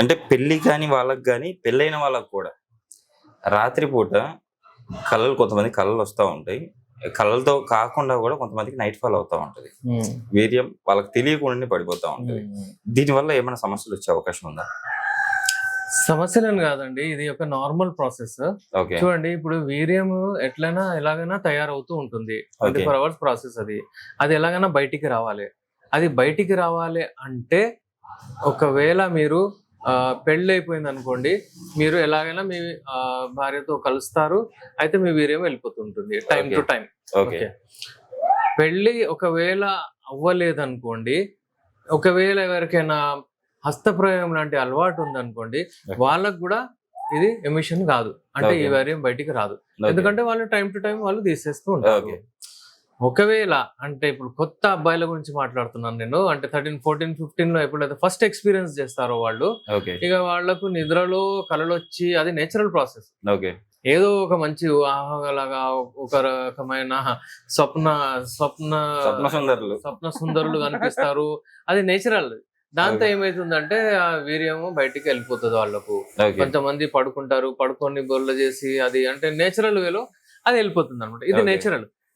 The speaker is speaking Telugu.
అంటే పెళ్ళి కాని వాళ్ళకి కానీ పెళ్ళైన వాళ్ళకి కూడా. రాత్రిపూట కళలు కొంతమంది కళలు వస్తూ ఉంటాయి. కళలతో కాకుండా కూడా కొంతమందికి నైట్ ఫాల్ అవుతూ ఉంటది. వీర్యం వాళ్ళకి తెలియకుండానే పడిపోతూ ఉంటది. దీనివల్ల ఏమైనా సమస్యలు వచ్చే అవకాశం ఉందా? సమస్యలను కాదండి. ఇది ఒక నార్మల్ ప్రాసెస్. ఓకే. చూడండి ఇప్పుడు వీర్యం ఎట్లైనా ఎలాగైనా తయారవుతూ ఉంటుంది. ట్వంటీ. ఫోర్ అవర్స్ ప్రాసెస్ అది. అది ఎలాగైనా బయటికి రావాలి. అది బయటికి రావాలి అంటే ఒకవేళ మీరు పెళ్ళి అయిపోయింది అనుకోండి మీరు ఎలాగైనా మీ భార్యతో కలుస్తారు అయితే మీ వీర్యం వెళ్ళిపోతుంటుంది టైం టు. టైం ఓకే పెళ్ళి ఒకవేళ అవ్వలేదు అనుకోండి ఒకవేళ ఎవరికైనా హస్తప్రయోగం లాంటి అలవాటు ఉంది అనుకోండి Okay. వాళ్ళకు కూడా ఇది ఎమిషన్ కాదు అంటే ఈ. వీర్యం బయటికి రాదు ఎందుకంటే వాళ్ళు టైం టు టైం వాళ్ళు తీసేస్తూ ఉంటారు. ఒకవేళ అంటే ఇప్పుడు కొత్త అబ్బాయిల గురించి మాట్లాడుతున్నాను నేను అంటే థర్టీన్ ఫోర్టీన్ ఫిఫ్టీన్లో ఎప్పుడైతే ఫస్ట్ ఎక్స్పీరియన్స్ చేస్తారో వాళ్ళు ఇక వాళ్ళకు నిద్రలో కలలు వచ్చి అది నేచురల్ ప్రాసెస్ ఓకే. ఏదో ఒక మంచి ఊహాలాగా ఒక రకమైన స్వప్న స్వప్న స్వప్న సుందరులు. స్వప్న సుందరులు కనిపిస్తారు. అది నేచురల్ దాంతో. ఏమైతుందంటే ఆ వీర్యము బయటికి వెళ్ళిపోతుంది వాళ్ళకు. కొంతమంది పడుకుంటారు పడుకొని బొల్ల చేసి అది అంటే నేచురల్ వేలో అది వెళ్ళిపోతుంది అనమాట ఇది. నేచురల్